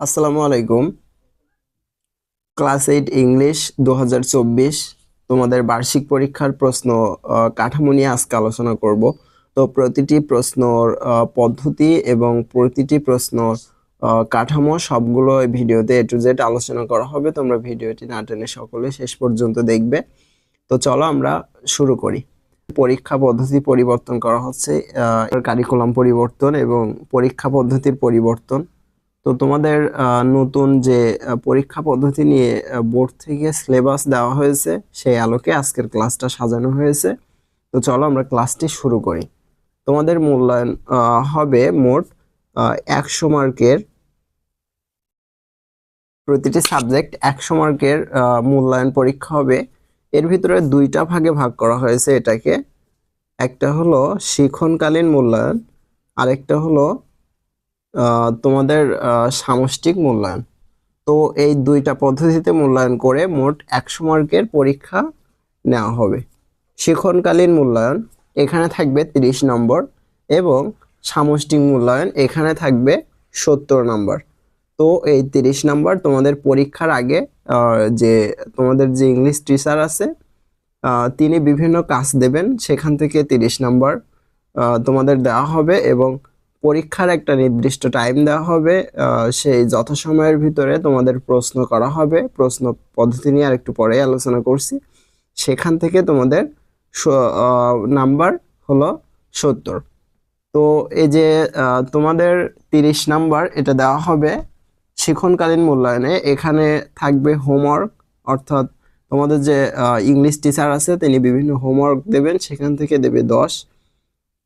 আসসালামু আলাইকুম। Class eight English দু হাজার চব্বিশ তোমাদের বার্ষিক পরীক্ষার প্রশ্ন কাঠামো নিয়ে আজকে আলোচনা করব। তো প্রতিটি প্রশ্নর পদ্ধতি এবং প্রতিটি প্রশ্নর কাঠামো সবগুলো ভিডিওতে এ টু জেড আলোচনা করা হবে। তোমরা ভিডিওটি না টেনে সকলে শেষ পর্যন্ত দেখবে। তো চলো আমরা শুরু করি। পরীক্ষা পদ্ধতি পরিবর্তন করা হচ্ছে কারিকুলাম পরিবর্তন এবং পরীক্ষা পদ্ধতির পরিবর্তন। তো তোমাদের নতুন যে পরীক্ষা পদ্ধতি নিয়ে বোর্ড থেকে সিলেবাস দেওয়া হয়েছে, সেই আলোকে আজকের ক্লাসটা সাজানো হয়েছে। তো চলো আমরা ক্লাসটি শুরু করি। তোমাদের মূল্যায়ন হবে মোট একশো মার্কের প্রতিটি সাবজেক্ট একশো মার্কের মূল্যায়ন পরীক্ষা হবে। এর ভিতরে দুইটা ভাগে ভাগ করা হয়েছে এটাকে। একটা হলো শিক্ষণকালীন মূল্যায়ন, আরেকটা হলো তোমাদের সামষ্টিক মূল্যায়ন। তো এই দুইটা পদ্ধতিতে মূল্যায়ন করে মোট একশো মার্কের পরীক্ষা নেওয়া হবে। শিক্ষণকালীন মূল্যায়ন, এখানে থাকবে তিরিশ নম্বর এবং সামষ্টিক মূল্যায়ন, এখানে থাকবে সত্তর নম্বর। তো এই তিরিশ নম্বর তোমাদের পরীক্ষার আগে যে তোমাদের যে ইংলিশ টিচার আছে তিনি বিভিন্ন কাজ দেবেন। সেখান থেকে তিরিশ নম্বর তোমাদের দেওয়া হবে এবং পরীক্ষার একটা নির্দিষ্ট টাইম দেওয়া হবে সেই যথাসময়ের ভিতরে তোমাদের প্রশ্ন করা হবে, প্রশ্ন পদ্ধতি নিয়ে আরেকটু পরে আলোচনা করছি। সেখান থেকে তোমাদের নাম্বার হলো সত্তর। তো এই যে তোমাদের তিরিশ নাম্বার এটা দেওয়া হবে শিক্ষণকালীন মূল্যায়নে। এখানে থাকবে হোমওয়ার্ক অর্থাৎ তোমাদের যে ইংলিশ টিচার আছে, তিনি বিভিন্ন হোমওয়ার্ক দেবেন, সেখান থেকে দেবে দশ।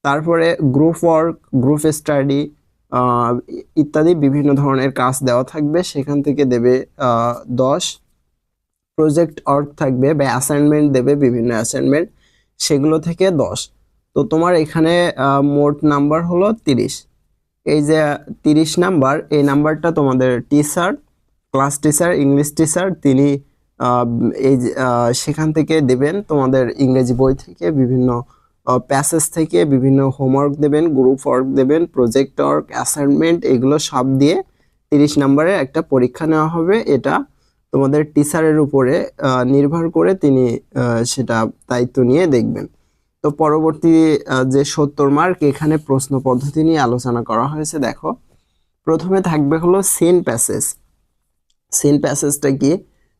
তারপরে গ্রুপ ওয়ার্ক গ্রুপ স্টাডি ইত্যাদি বিভিন্ন ধরনের কাজ দেওয়া থাকবে। সেখান থেকে দেবে দশ। প্রজেক্ট ওয়ার্ক থাকবে বা অ্যাসাইনমেন্ট দেবে বিভিন্ন অ্যাসাইনমেন্ট সেগুলো থেকে দশ। তো তোমার এখানে মোট নাম্বার হলো তিরিশ। এই যে তিরিশ নাম্বার এই নাম্বারটা তোমাদের teacher class teacher English teacher তিনি এই সেখান থেকে দেবেন তোমাদের ইংরেজি বই থেকে বিভিন্ন প্যাসেজ থেকে বিভিন্ন হোমওয়ার্ক দেবেন গ্রুপ ওয়ার্ক দেবেন প্রজেক্ট ওয়ার্ক অ্যাসাইনমেন্ট এগুলো সব দিয়ে তিরিশ নম্বরের একটা পরীক্ষা নেওয়া হবে। এটা তোমাদের টিচারের উপরে নির্ভর করে তিনি সেটা দায়িত্ব নিয়ে দেখবেন। তো পরবর্তী যে সত্তর মার্ক এখানে প্রশ্ন পদ্ধতি নিয়ে আলোচনা করা হয়েছে। দেখো, প্রথমে থাকবে হলো সেন প্যাসেজ সেন প্যাসেজটা কি?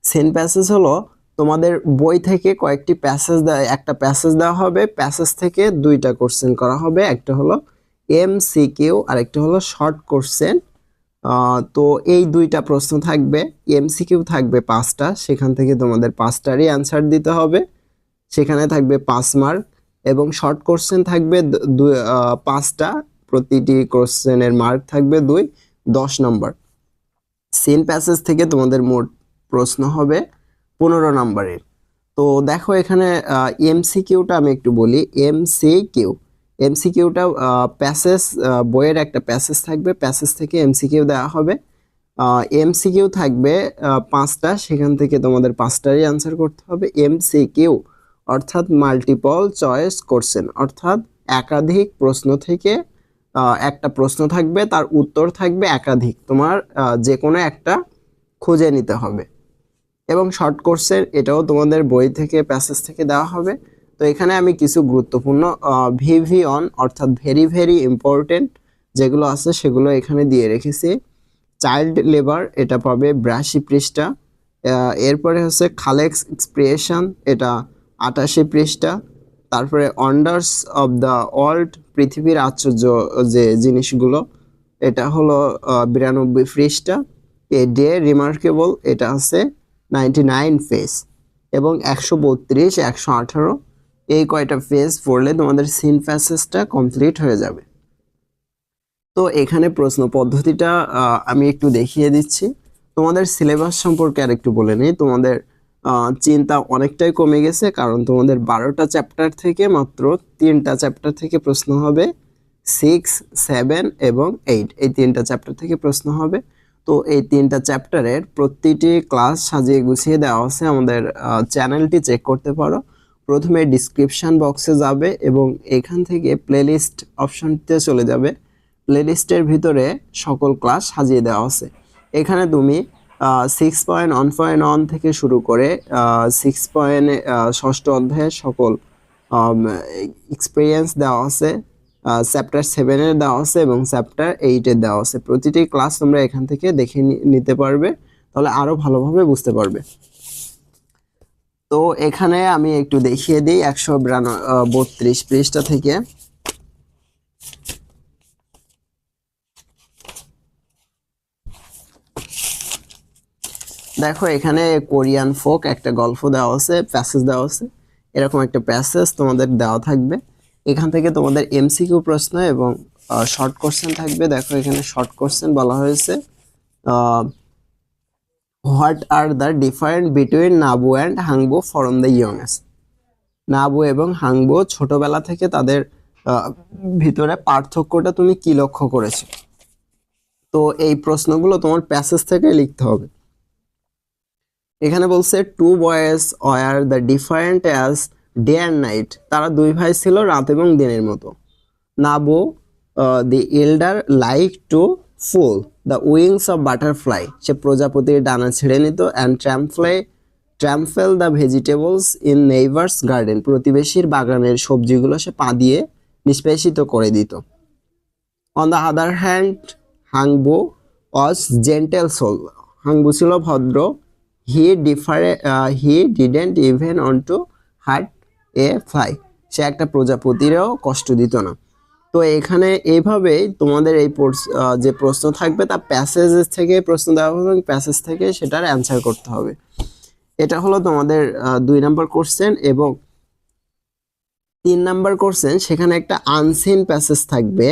সেন প্যাসেজ হলো তোমাদের বই থেকে কয়েকটি প্যাসেজ দেয়, একটা প্যাসেজ দেওয়া হবে। প্যাসেজ থেকে দুইটা কোশ্চেন করা হবে। একটা হলো এম সি কিউ আর একটা হলো শর্ট কোশ্চেন তো এই দুইটা প্রশ্ন থাকবে। এম সি কিউ থাকবে পাঁচটা। সেখান থেকে তোমাদের পাঁচটারই অ্যান্সার দিতে হবে। সেখানে থাকবে পাঁচ মার্ক এবং শর্ট কোশ্চেন থাকবে পাঁচটা। প্রতিটি কোশ্চেনের মার্ক থাকবে দুই, দশ নম্বর সেন প্যাসেজ থেকে তোমাদের মোট প্রশ্ন হবে। পনেরো নম্বরের। তো দেখো এখানে এমসিকিউটা আমি একটু বলি। এমসিকিউ এমসিকিউটা প্যাসেজ বইয়ের একটা প্যাসেজ থাকবে। প্যাসেজ থেকে এমসিকিউ দেওয়া হবে। এমসিকিউ থাকবে পাঁচটা। সেখান থেকে তোমাদের পাঁচটারই অ্যান্সার করতে হবে। এমসিকিউ অর্থাৎ মাল্টিপল চয়েস কোশ্চেন অর্থাৎ একাধিক প্রশ্ন থেকে একটা প্রশ্ন থাকবে, তার উত্তর থাকবে একাধিক। তোমার যে কোনো একটা খুঁজে নিতে হবে। এবং শর্ট কোর্সের এটাও তোমাদের বই থেকে প্যাসেজ থেকে দেওয়া হবে। তো এখানে আমি কিছু গুরুত্বপূর্ণ ভিভি অন অর্থাৎ ভেরি ভেরি ইম্পর্টেন্ট যেগুলো আছে সেগুলো এখানে দিয়ে রেখেছি। চাইল্ড লেবার এটা পাবে বিরাশি পৃষ্ঠা। এরপরে হচ্ছে খালেক্স এক্সপ্রিয়েশন এটা আটাশি পৃষ্ঠা। তারপরে অন্ডার্স অফ দ্য ওয়ার্ল্ড পৃথিবীর আশ্চর্য যে জিনিসগুলো, এটা হলো বিরানব্বই পৃষ্ঠা। এ ডে রিমার্কেবল এটা আছে। নাইনটি নাইন ফেজ এবং একশো বত্রিশ, একশো আঠারো, এই কয়টা ফেজ পড়লে তোমাদের সিন প্যাসেজটা কমপ্লিট হয়ে যাবে। তো এখানে প্রশ্ন পদ্ধতিটা আমি একটু দেখিয়ে দিচ্ছি। তোমাদের সিলেবাস সম্পর্কে আর একটু বলে নিই। তোমাদের চিন্তা অনেকটাই কমে গেছে, কারণ তোমাদের বারোটা চ্যাপ্টার থেকে মাত্র তিনটা চ্যাপ্টার থেকে প্রশ্ন হবে। সিক্স সেভেন এবং এইট এই তিনটা চ্যাপ্টার থেকে প্রশ্ন হবে। তো এই তিনটা চ্যাপ্টারের প্রতিটি ক্লাস সাজিয়ে গুছিয়ে দেওয়া আছে আমাদের চ্যানেলটি চেক করতে পারো। প্রথমে ডিসক্রিপশন বক্সে যাবে এবং এখান থেকে প্লেলিস্ট অপশনটিতে চলে যাবে। প্লেলিস্টের ভিতরে সকল ক্লাস সাজিয়ে দেওয়া আছে এখানে তুমি six point one point one থেকে শুরু করে সিক্স পয়েন্ট ষষ্ঠ অধ্যায়ের সকল এক্সপিরিয়েন্স দেওয়া আছে চ্যাপ্টার সেভেনের দেওয়া আছে এবং চ্যাপ্টার এইটের দেওয়া আছে। প্রতিটি ক্লাস তোমরা এখান থেকে দেখে নিতে পারবে, তাহলে আরও ভালোভাবে বুঝতে পারবে। তো এখানে আমি একটু দেখিয়ে দিই একশো বত্রিশ পৃষ্ঠা থেকে। দেখো এখানে কোরিয়ান ফোক একটা গল্প দেওয়া আছে প্যাসেজ দেওয়া আছে। এরকম একটা প্যাসেজ তোমাদের দেওয়া থাকবে। এখান থেকে তোমাদের এমসিকিউ প্রশ্ন এবং শর্ট কোশ্চেন থাকবে। দেখো এখানে শর্ট কোশ্চেন বলা হয়েছে। What are the different between Nabu and Hangbo from the youngest Nabu এবং হাংবো ছোটবেলা থেকে তাদের ভিতরে পার্থক্যটা তুমি কি লক্ষ্য করেছ? তো এই প্রশ্নগুলো তোমার প্যাসেজ থেকে লিখতে হবে। এখানে বলছে two boys were the different as day and night তারা দুই ভাই ছিল রাত এবং দিনের মতো। Nabo the elder like to pull the wings of butterfly সে প্রজাপতির ডানা ছেড়ে নিত and ট্র্যাম্পফ্লাই trampled the vegetables in neighbours garden প্রতিবেশীর বাগানের সবজিগুলো সে পা দিয়ে নিষ্পেষিত করে দিত। On the other hand Hangbo was gentle soul Hangbu ছিল ভদ্র he ডিফারে he didn't even on to hurt a fly সে একটা প্রজাপতিরও কষ্ট দিত না। তো এখানে এইভাবেই তোমাদের এই যে প্রশ্ন থাকবে, তা প্যাসেজেস থেকে প্রশ্ন দেওয়া হবে এবং প্যাসেজ থেকে সেটার অ্যান্সার করতে হবে। এটা হলো তোমাদের দুই নাম্বার কোশ্চেন এবং তিন নাম্বার কোশ্চেন সেখানে একটা আনসিন প্যাসেজ থাকবে।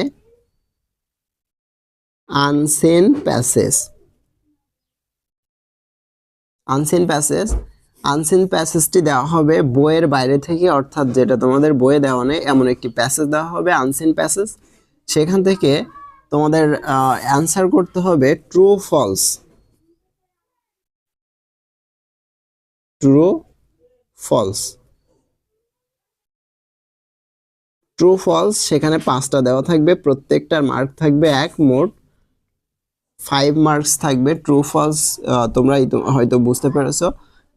Unseen passage unseen passage unseen প্যাসেজটি দেওয়া হবে বইয়ের বাইরে থেকে, অর্থাৎ যেটা তোমাদের বইয়ে দেওয়া নেই, এমন একটি প্যাসেজ দেওয়া হবে আনসিন প্যাসেজ সেখান থেকে তোমাদের অ্যান্সার করতে হবে true false true false true false সেখানে পাঁচটা দেওয়া থাকবে, প্রত্যেকটার মার্ক থাকবে এক, মোট ফাইভ মার্কস থাকবে। ট্রু ফলস তোমরা হয়তো বুঝতে পেরেছ।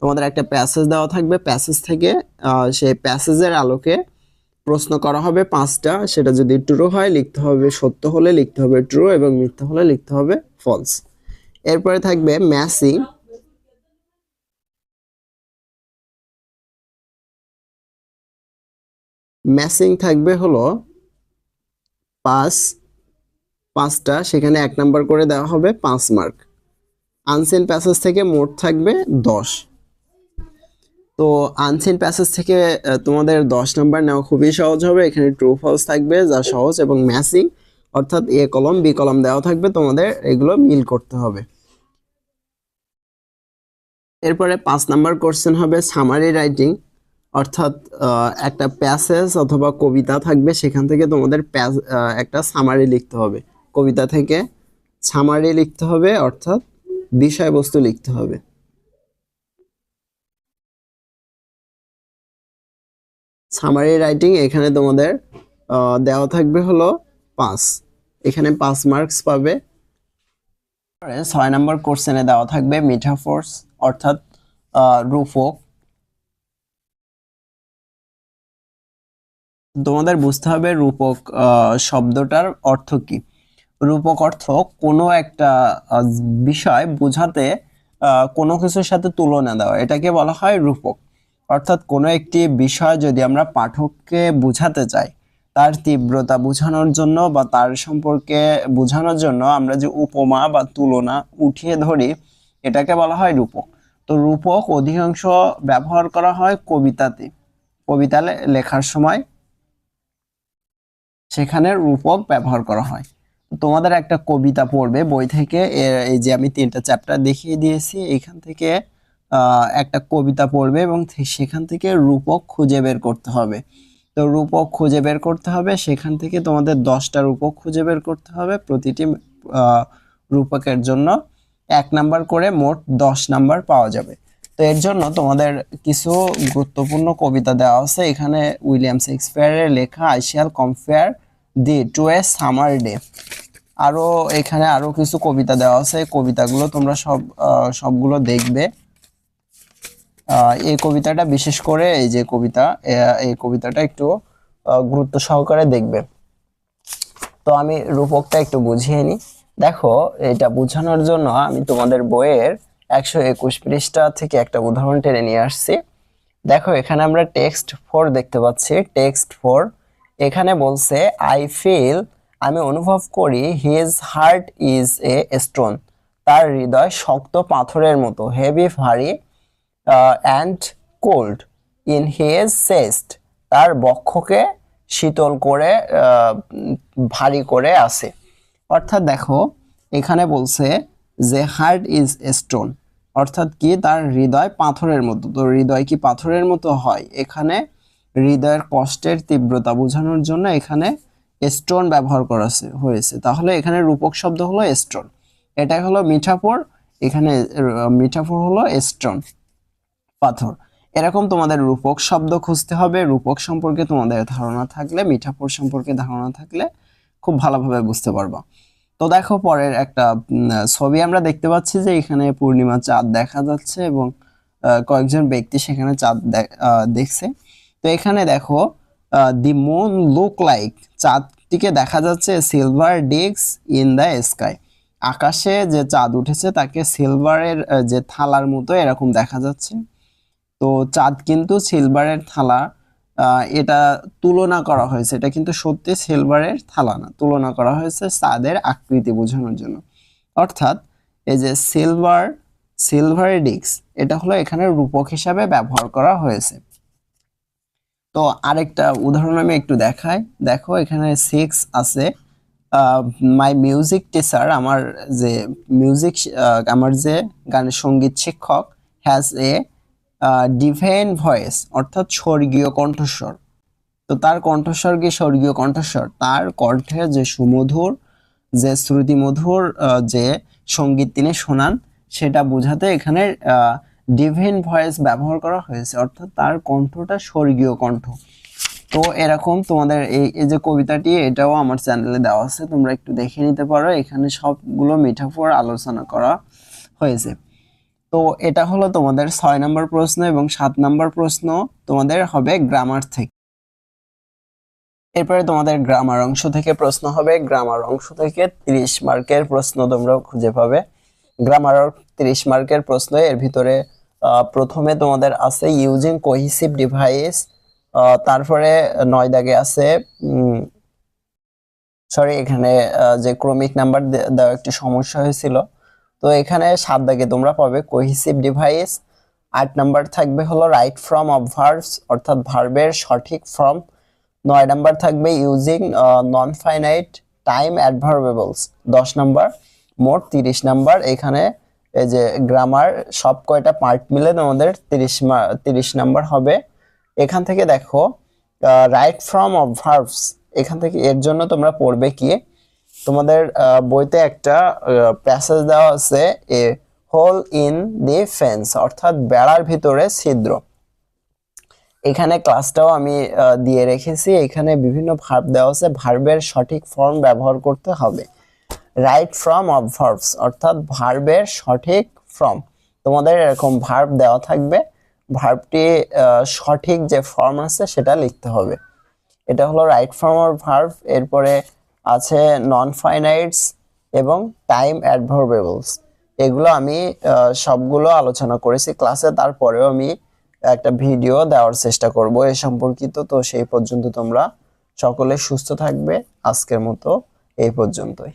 তোমাদের একটা প্যাসেজ দেওয়া থাকবে। প্যাসেজ থেকে সেই প্যাসেজের আলোকে প্রশ্ন করা হবে পাঁচটা। সেটা যদি ট্রু হয়, লিখতে হবে সত্য হলে লিখতে হবে ট্রু এবং মিথ্যা হলে লিখতে হবে ফলস এরপরে থাকবে ম্যাসিং ম্যাসিং থাকবে হলো পাঁচ, পাঁচটা, সেখানে এক নাম্বার করে দেওয়া হবে পাঁচ মার্ক আনসেন প্যাসেজ থেকে মোট থাকবে দশ। তো আনসেন প্যাসেজ থেকে তোমাদের দশ নাম্বার নেওয়া খুবই সহজ হবে। এখানে ট্রু ফলস থাকবে, যা সহজ এবং ম্যাসিং অর্থাৎ এ কলম বি কলম দেওয়া থাকবে, তোমাদের এগুলো মিল করতে হবে। এরপরে পাঁচ নাম্বার কোশ্চেন হবে সামারি রাইটিং অর্থাৎ একটা প্যাসেজ অথবা কবিতা থাকবে, সেখান থেকে তোমাদের একটা সামারি লিখতে হবে। কবিতা থেকে সামারি লিখতে হবে, অর্থাৎ বিষয়বস্তু লিখতে হবে। সামারি রাইটিং এখানে তোমাদের দেওয়া থাকবে হলো পাঁচ। এখানে পাঁচ মার্কস পাবে। ছয় নম্বর কোশ্চেনে দেওয়া থাকবে মিঠাফোর্স অর্থাৎ রূপক। তোমাদের বুঝতে হবে রূপক শব্দটার অর্থ কি। রূপক অর্থ কোনো একটা বিষয় বোঝাতে কোনো কিছুর সাথে তুলনা দেওয়া। এটাকে বলা হয় রূপক। অর্থাৎ কোনো একটি বিষয় যদি আমরা পাঠককে বোঝাতে চাই, তার তীব্রতা বোঝানোর জন্য বা তার সম্পর্কে বোঝানোর জন্য আমরা যে উপমা বা তুলনা উঠিয়ে ধরি, এটাকে বলা হয় রূপক। তো রূপক অধিকাংশ ব্যবহার করা হয় কবিতাতে। কবিতা লেখার সময় সেখানে রূপক ব্যবহার করা হয়। তোমাদের একটা কবিতা পড়বে, বই থেকে এই যে আমি তিনটা চ্যাপ্টার দেখিয়ে দিয়েছি, এখান থেকে একটা কবিতা পড়বে এবং সেখান থেকে রূপক খুঁজে বের করতে হবে। তো রূপক খুঁজে বের করতে হবে, সেখান থেকে তোমাদের দশটা রূপক খুঁজে বের করতে হবে প্রতিটি রূপকের জন্য। এক নাম্বার করে মোট দশ নাম্বার পাওয়া যাবে। তো এর জন্য তোমাদের কিছু গুরুত্বপূর্ণ কবিতা দেওয়া আছে। এখানে উইলিয়াম শেক্সপিয়ারের লেখা I shall compare thee to a summer day আরও এখানে আরও কিছু কবিতা দেওয়া আছে। কবিতাগুলো তোমরা সব সবগুলো দেখবে। এই কবিতাটা, বিশেষ করে এই যে কবিতা এই কবিতাটা একটু গুরুত্ব সহকারে দেখবে। তো আমি রূপকটা একটু বুঝিয়ে নিই। দেখো, এটা বোঝানোর জন্য আমি তোমাদের বইয়ের একশো একুশ পৃষ্ঠা থেকে একটা উদাহরণ টেনে নিয়ে আসছি। দেখো, এখানে আমরা টেক্সট ফোর দেখতে পাচ্ছি, টেক্সট ফোর। এখানে বলছে আই ফিল আমি অনুভব করি his heart is a stone তার হৃদয় শক্ত পাথরের মতো হেভি ভারী। And cold in his chest তার বক্ষকে শীতল করে ভারী করে আছে। অর্থাৎ দেখো, এখানে বলছে যে হার্ট ইজ স্টোন অর্থাৎ কি? তার হৃদয় পাথরের মতো। তো হৃদয় কি পাথরের মতো হয়? এখানে হৃদয়ের কষ্টের তীব্রতা বোঝানোর জন্য এখানে স্টোন ব্যবহার করা হয়েছে- হয়েছে। তাহলে এখানে রূপক শব্দ হলো স্টোন এটা হলো মিঠাপুর এখানে মিঠাপুর হলো স্টোন পাথর। এরকম তোমাদের রূপক শব্দ খুঁজতে হবে। রূপক সম্পর্কে তোমাদের ধারণা থাকলে, মিঠাপুর সম্পর্কে ধারণা থাকলে খুব ভালোভাবে বুঝতে পারবা। তো দেখো পরের একটা ছবি আমরা দেখতে পাচ্ছি যে এখানে পূর্ণিমা চাঁদ দেখা যাচ্ছে এবং কয়েকজন ব্যক্তি সেখানে চাঁদ দেখছে। তো এখানে দেখো দি মুন লুক লাইক চাঁদটিকে দেখা যাচ্ছে silver disc in the sky. আকাশে যে চাঁদ উঠেছে তাকে সিলভারের যে থালার মতো এরকম দেখা যাচ্ছে। তো চাঁদ কিন্তু সিলভারের থালা এটা তুলনা করা হয়েছে। এটা কিন্তু সত্যি সিলভারের থালা না, তুলনা করা হয়েছে চাঁদের আকৃতি বোঝানোর জন্য। অর্থাৎ এই যে সিলভার সিলভার ডিস্ক এটা হলো এখানে রূপক হিসাবে ব্যবহার করা হয়েছে। তো আরেকটা উদাহরণ আমি একটু দেখাই। দেখো এখানে সিক্স আছে। মাই মিউজিক টিচার আমার যে মিউজিক আমার যে গানের সংগীত শিক্ষক হ্যাজ এ ডিভাইন ভয়েস অর্থাৎ স্বর্গীয় কণ্ঠস্বর। তো তার কণ্ঠস্বর কি স্বর্গীয় কণ্ঠস্বর? তার কণ্ঠে যে সুমধুর, যে শ্রুতিমধুর যে সংগীত তিনি শোনান, সেটা বোঝাতে এখানে ডিভাইন ভয়েস ব্যবহার করা হয়েছে। অর্থাৎ তার কণ্ঠটা স্বর্গীয় কণ্ঠ। তো এরকম তোমাদের এই এই যে কবিতাটি, এটাও আমার চ্যানেলে দেওয়া আছে। তোমরা একটু দেখে নিতে পারো। এখানে সবগুলো মিঠাফোর আলোচনা করা হয়েছে। তো এটা হলো তোমাদের ছয় নম্বর প্রশ্ন এবং সাত নম্বর প্রশ্ন তোমাদের হবে গ্রামার থেকে। এরপরে তোমাদের গ্রামার অংশ থেকে প্রশ্ন হবে। গ্রামার অংশ থেকে তিরিশ মার্কের প্রশ্ন তোমরা খুঁজে পাবে। গ্রামার তিরিশ মার্কের প্রশ্ন, এর ভিতরে প্রথমে তোমাদের আছে ইউজিং কোহিসিভ ডিভাইস তারপরে নয় দাগে আছে সরি এখানে যে ক্রমিক নাম্বার দেওয়া একটি সমস্যা হয়েছিল। তো এখানে সাত দাগে তোমরা পাবে কোহিসিভ ডিভাইস আট নাম্বার থাকবে হলো রাইট ফ্রম অফ ভার্বস অর্থাৎ ভার্বের সঠিক ফর্ম নয় নাম্বার থাকবে using non finite time adverbials দশ নাম্বার মোট তিরিশ নাম্বার এখানে এই যে গ্রামার সব কয়টা পার্ট মিলে তোমাদের তিরিশ তিরিশ নাম্বার হবে। এখান থেকে দেখো রাইট ফ্রম অফ ভার্বস এখান থেকে এর জন্য তোমরা পড়বে কি? তোমাদের বইতে একটা প্যাসেজ দেওয়া আছে, a hole in the fence অর্থাৎ বেড়ার ভিতরে ছিদ্র। এখানে ক্লাসটাও আমি দিয়ে রেখেছি। এখানে বিভিন্ন ভার্ব দেওয়া আছে। ভার্বের সঠিক ফর্ম ব্যবহার করতে হবে। রাইট ফ্রম অফ ভার্বস অর্থাৎ ভার্বের সঠিক ফর্ম তোমাদের এরকম ভার্ব দেওয়া থাকবে। ভার্বটি সঠিক যে ফর্ম আছে, সেটা লিখতে হবে। এটা হলো রাইট ফর্ম অফ ভার্ব এরপরে আছে নন ফাইনাইটস এবং টাইম অ্যাডভার্বেবলস এগুলো আমি সবগুলো আলোচনা করেছি ক্লাসে তারপরেও আমি একটা ভিডিও দেওয়ার চেষ্টা করব এ সম্পর্কিত। তো সেই পর্যন্ত তোমরা সকলে সুস্থ থাকবে। আজকের মতো এই পর্যন্তই।